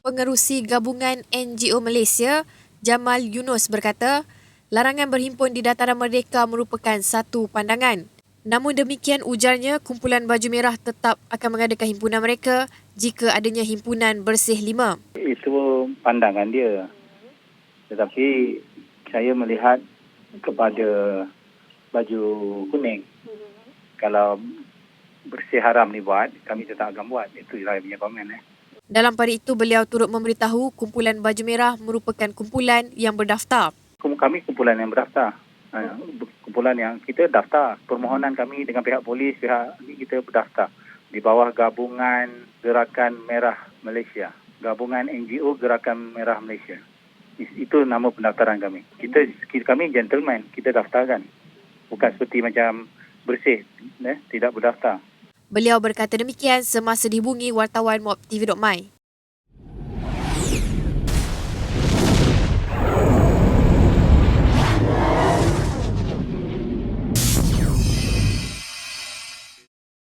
Pengerusi Gabungan NGO Malaysia, Jamal Yunus berkata, larangan berhimpun di Dataran Merdeka merupakan satu pandangan. Namun demikian ujarnya kumpulan baju merah tetap akan mengadakan himpunan mereka jika adanya himpunan bersih lima. Itu pandangan dia. Tetapi saya melihat kepada baju kuning. Kalau bersih haram ni buat, kami tetap akan buat. Itu saya punya komen. Eh. Dalam pada itu, beliau turut memberitahu kumpulan baju merah merupakan kumpulan yang berdaftar. Kami kumpulan yang berdaftar. Ha, kumpulan yang kita daftar. Permohonan kami dengan pihak polis pihak ini kita berdaftar. Di bawah gabungan Gerakan Merah Malaysia. Gabungan NGO Gerakan Merah Malaysia. Itu nama pendaftaran kami. Kita kami gentleman. Kita daftarkan. Bukan seperti macam bersih eh, tidak berdaftar Beliau berkata demikian semasa dihubungi wartawan MOB TV.my.